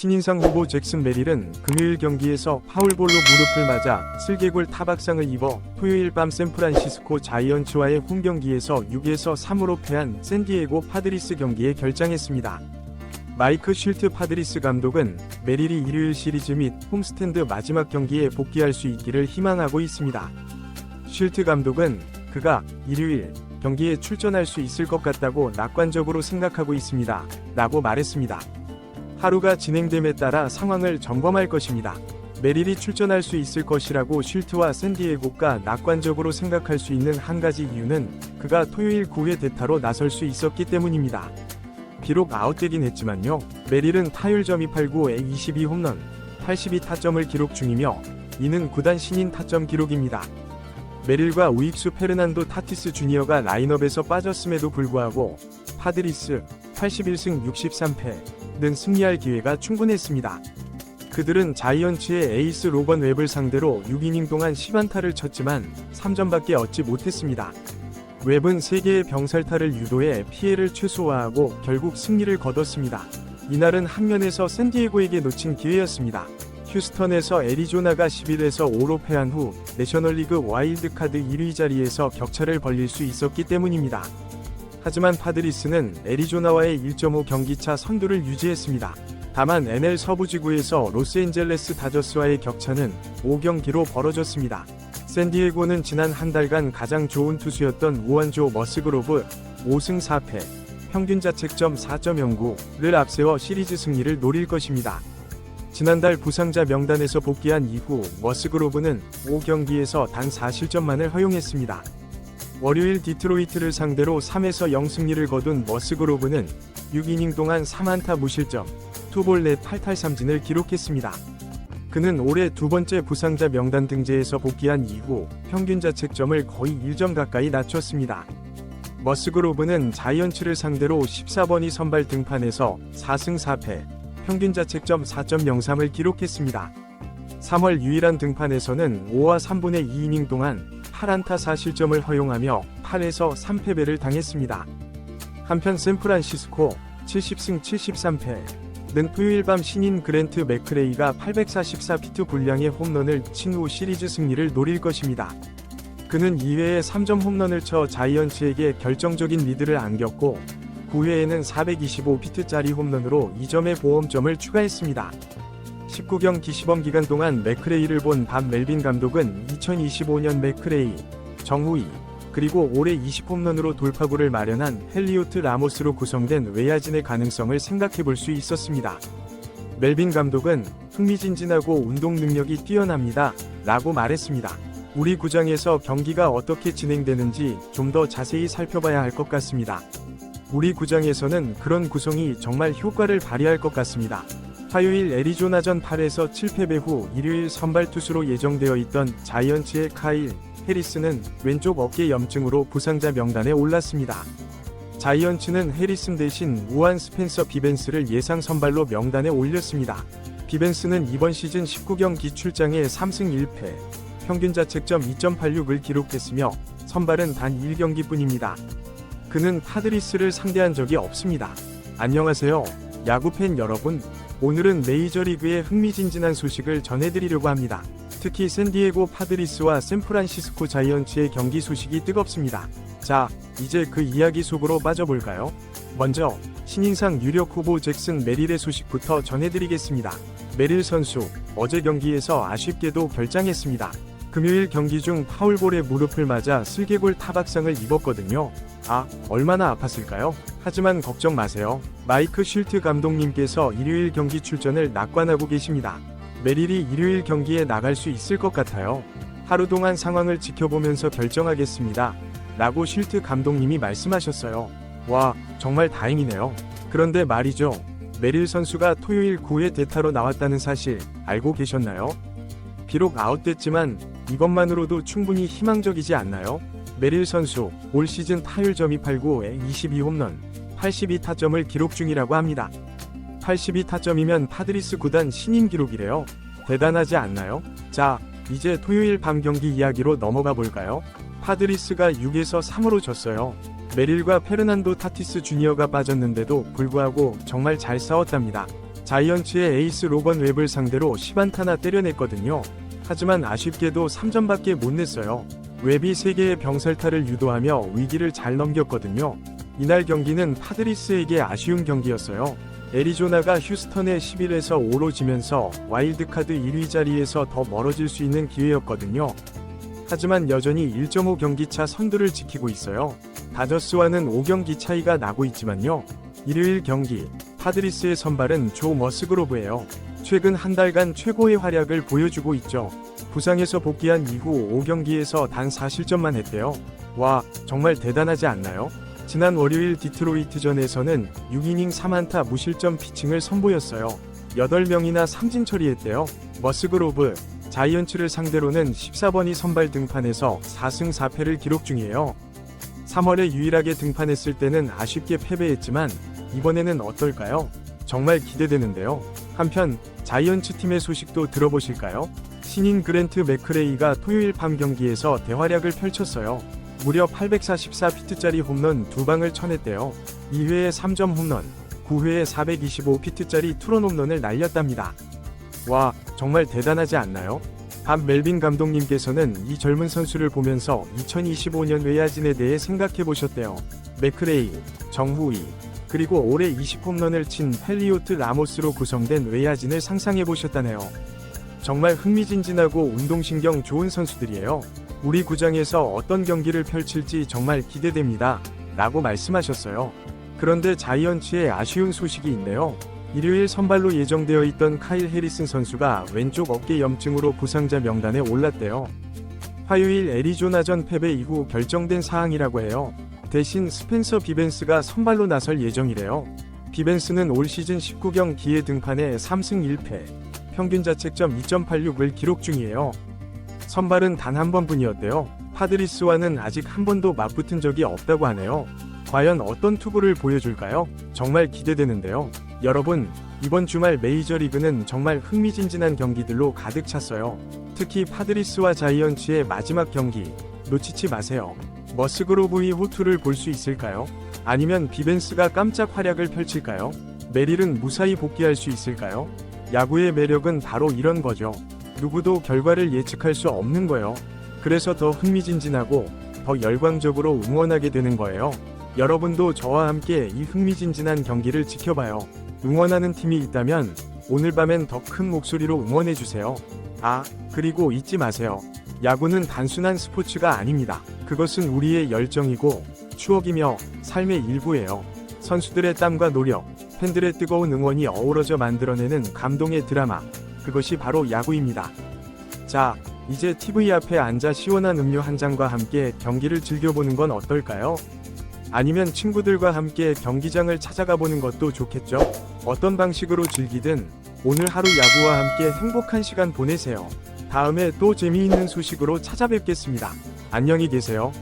신인상 후보 잭슨 메릴은 금요일 경기에서 파울볼로 무릎을 맞아 슬개골 타박상을 입어 토요일 밤 샌프란시스코 자이언츠와의 홈 경기에서 6에서 3으로 패한 샌디에고 파드리스 경기에 결장했습니다. 마이크 쉴트 파드리스 감독은 메릴이 일요일 시리즈 및 홈스탠드 마지막 경기에 복귀할 수 있기를 희망하고 있습니다. 쉴트 감독은 그가 일요일 경기에 출전할 수 있을 것 같다고 낙관적으로 생각하고 있습니다. 라고 말했습니다. 하루가 진행됨에 따라 상황을 점검할 것입니다. 메릴이 출전할 수 있을 것이라고 쉴트와 샌디에고가 낙관적으로 생각할 수 있는 한 가지 이유는 그가 토요일 9회 대타로 나설 수 있었기 때문입니다. 비록 아웃되긴 했지만요. 메릴은 타율 점이 8구에 22 홈런, 82 타점을 기록 중이며 이는 구단 신인 타점 기록입니다. 메릴과 우익수 페르난도 타티스 주니어가 라인업에서 빠졌음에도 불구하고 파드리스 81승 63패 는 승리할 기회가 충분했습니다. 그들은 자이언츠의 에이스 로번 웹을 상대로 6이닝 동안 10안타를 쳤지만 3점밖에 얻지 못했습니다. 웹은 3개의 병살타를 유도해 피해를 최소화하고 결국 승리를 거뒀습니다. 이날은 한 면에서 샌디에고에게 놓친 기회였습니다. 휴스턴에서 애리조나가 11에서 5로 패한 후 내셔널리그 와일드카드 1위 자리에서 격차를 벌릴 수 있었기 때문입니다. 하지만 파드리스는 애리조나와의 1.5 경기차 선두를 유지했습니다. 다만 NL 서부지구에서 로스앤젤레스 다저스와의 격차는 5경기로 벌어졌습니다. 샌디에고는 지난 한 달간 가장 좋은 투수였던 우완조 머스그로브 5승 4패, 평균 자책점 4.09를 앞세워 시리즈 승리를 노릴 것입니다. 지난달 부상자 명단에서 복귀한 이후 머스그로브는 5경기에서 단 4실점만을 허용했습니다. 월요일 디트로이트를 상대로 3에서 0승리를 거둔 머스그로브는 6이닝 동안 3안타 무실점, 투볼 넷 8탈삼진을 기록했습니다. 그는 올해 두 번째 부상자 명단 등재에서 복귀한 이후 평균 자책점을 거의 1점 가까이 낮췄습니다. 머스그로브는 자이언츠를 상대로 14번이 선발 등판에서 4승 4패, 평균 자책점 4.03을 기록했습니다. 3월 유일한 등판에서는 5와 3분의 2이닝 동안 8안타 4실점을 허용하며 8에서 3패배를 당했습니다. 한편 샌프란시스코 70승 73패 는 토요일 밤 신인 그랜트 맥크레이가 844피트 분량의 홈런을 친 후 시리즈 승리를 노릴 것입니다. 그는 2회에 3점 홈런을 쳐 자이언츠에게 결정적인 리드를 안겼고 9회에는 425피트짜리 홈런으로 2점의 보험점을 추가했습니다. 19경기 시범 기간 동안 맥크레이를 본 밥 멜빈 감독은 2025년 맥크레이, 정후이, 그리고 올해 20홈런으로 돌파구를 마련한 헬리오트 라모스로 구성된 외야진의 가능성을 생각해 볼 수 있었습니다. 멜빈 감독은 흥미진진하고 운동 능력이 뛰어납니다. 라고 말했습니다. 우리 구장에서 경기가 어떻게 진행되는지 좀 더 자세히 살펴봐야 할 것 같습니다. 우리 구장에서는 그런 구성이 정말 효과를 발휘할 것 같습니다. 화요일 애리조나전 8에서 7패배 후 일요일 선발 투수로 예정되어 있던 자이언츠의 카일 해리스는 왼쪽 어깨 염증으로 부상자 명단에 올랐습니다. 자이언츠는 해리슨 대신 우한 스펜서 비벤스를 예상 선발로 명단에 올렸습니다. 비벤스는 이번 시즌 19경기 출장에 3승 1패, 평균 자책점 2.86을 기록했으며 선발은 단 1경기뿐입니다. 그는 파드리스를 상대한 적이 없습니다. 안녕하세요. 야구팬 여러분. 오늘은 메이저리그의 흥미진진한 소식을 전해드리려고 합니다. 특히 샌디에고 파드리스와 샌프란시스코 자이언츠의 경기 소식이 뜨겁습니다. 자, 이제 그 이야기 속으로 빠져볼까요? 먼저, 신인상 유력 후보 잭슨 메릴의 소식부터 전해드리겠습니다. 메릴 선수, 어제 경기에서 아쉽게도 결장했습니다. 금요일 경기 중 파울볼에 무릎을 맞아 슬개골 타박상을 입었거든요. 아, 얼마나 아팠을까요? 하지만 걱정 마세요. 마이크 쉴트 감독님께서 일요일 경기 출전을 낙관하고 계십니다. 메릴이 일요일 경기에 나갈 수 있을 것 같아요. 하루 동안 상황을 지켜보면서 결정하겠습니다. 라고 쉴트 감독님이 말씀하셨어요. 와, 정말 다행이네요. 그런데 말이죠. 메릴 선수가 토요일 9회 대타로 나왔다는 사실 알고 계셨나요? 비록 아웃됐지만 이것만으로도 충분히 희망적이지 않나요? 메릴 선수 올 시즌 타율 점이 8구에 22홈런, 82타점을 기록 중이라고 합니다. 82타점이면 파드리스 구단 신인 기록이래요. 대단하지 않나요? 자, 이제 토요일 밤 경기 이야기로 넘어가 볼까요? 파드리스가 6에서 3으로 졌어요. 메릴과 페르난도 타티스 주니어가 빠졌는데도 불구하고 정말 잘 싸웠답니다. 자이언츠의 에이스 로건 웹을 상대로 10안타나 때려냈거든요. 하지만 아쉽게도 3점밖에 못 냈어요. 웹이 3개의 병살타를 유도하며 위기를 잘 넘겼거든요. 이날 경기는 파드리스에게 아쉬운 경기였어요. 애리조나가 휴스턴에 11에서 5로 지면서 와일드카드 1위 자리에서 더 멀어질 수 있는 기회였거든요. 하지만 여전히 1.5 경기차 선두를 지키고 있어요. 다저스와는 5경기 차이가 나고 있지만요. 일요일 경기 파드리스의 선발은 조 머스그로브예요. 최근 한 달간 최고의 활약을 보여주고 있죠. 부상에서 복귀한 이후 5경기에서 단 4실점만 했대요. 와, 정말 대단하지 않나요? 지난 월요일 디트로이트전에서는 6이닝 3안타 무실점 피칭을 선보였어요. 8명이나 삼진 처리했대요. 머스그로브, 자이언츠를 상대로는 14번이 선발 등판해서 4승 4패를 기록 중이에요. 3월에 유일하게 등판했을 때는 아쉽게 패배했지만 이번에는 어떨까요? 정말 기대되는데요. 한편 자이언츠 팀의 소식도 들어보실까요? 신인 그랜트 맥크레이가 토요일 밤 경기에서 대활약을 펼쳤어요. 무려 844피트짜리 홈런 두 방을 쳐냈대요. 2회에 3점 홈런, 9회에 425피트짜리 투런 홈런을 날렸답니다. 와, 정말 대단하지 않나요? 밥 멜빈 감독님께서는 이 젊은 선수를 보면서 2025년 외야진에 대해 생각해 보셨대요. 맥크레이, 정후이, 그리고 올해 20홈런을 친 펠리오트 라모스로 구성된 외야진을 상상해 보셨다네요. 정말 흥미진진하고 운동신경 좋은 선수들이에요. 우리 구장에서 어떤 경기를 펼칠지 정말 기대됩니다. 라고 말씀하셨어요. 그런데 자이언츠의 아쉬운 소식이 있네요. 일요일 선발로 예정되어 있던 카일 해리슨 선수가 왼쪽 어깨 염증으로 부상자 명단에 올랐대요. 화요일 애리조나전 패배 이후 결정된 사항이라고 해요. 대신 스펜서 비벤스가 선발로 나설 예정이래요. 비벤스는 올 시즌 19경 기에 등판해 3승 1패, 평균 자책점 2.86을 기록 중이에요. 선발은 단 한 번뿐이었대요. 파드리스와는 아직 한 번도 맞붙은 적이 없다고 하네요. 과연 어떤 투구를 보여줄까요? 정말 기대되는데요. 여러분, 이번 주말 메이저리그는 정말 흥미진진한 경기들로 가득 찼어요. 특히 파드리스와 자이언츠의 마지막 경기, 놓치지 마세요. 머스그로브의 호투를 볼 수 있을까요? 아니면 비벤스가 깜짝 활약을 펼칠까요? 메릴은 무사히 복귀할 수 있을까요? 야구의 매력은 바로 이런 거죠. 누구도 결과를 예측할 수 없는 거예요. 그래서 더 흥미진진하고 더 열광적으로 응원하게 되는 거예요. 여러분도 저와 함께 이 흥미진진한 경기를 지켜봐요. 응원하는 팀이 있다면 오늘 밤엔 더 큰 목소리로 응원해주세요. 아, 그리고 잊지 마세요. 야구는 단순한 스포츠가 아닙니다. 그것은 우리의 열정이고 추억이며 삶의 일부예요. 선수들의 땀과 노력, 팬들의 뜨거운 응원이 어우러져 만들어내는 감동의 드라마. 그것이 바로 야구입니다. 자, 이제 TV 앞에 앉아 시원한 음료 한 잔과 함께 경기를 즐겨보는 건 어떨까요? 아니면 친구들과 함께 경기장을 찾아가 보는 것도 좋겠죠? 어떤 방식으로 즐기든 오늘 하루 야구와 함께 행복한 시간 보내세요. 다음에 또 재미있는 소식으로 찾아뵙겠습니다. 안녕히 계세요.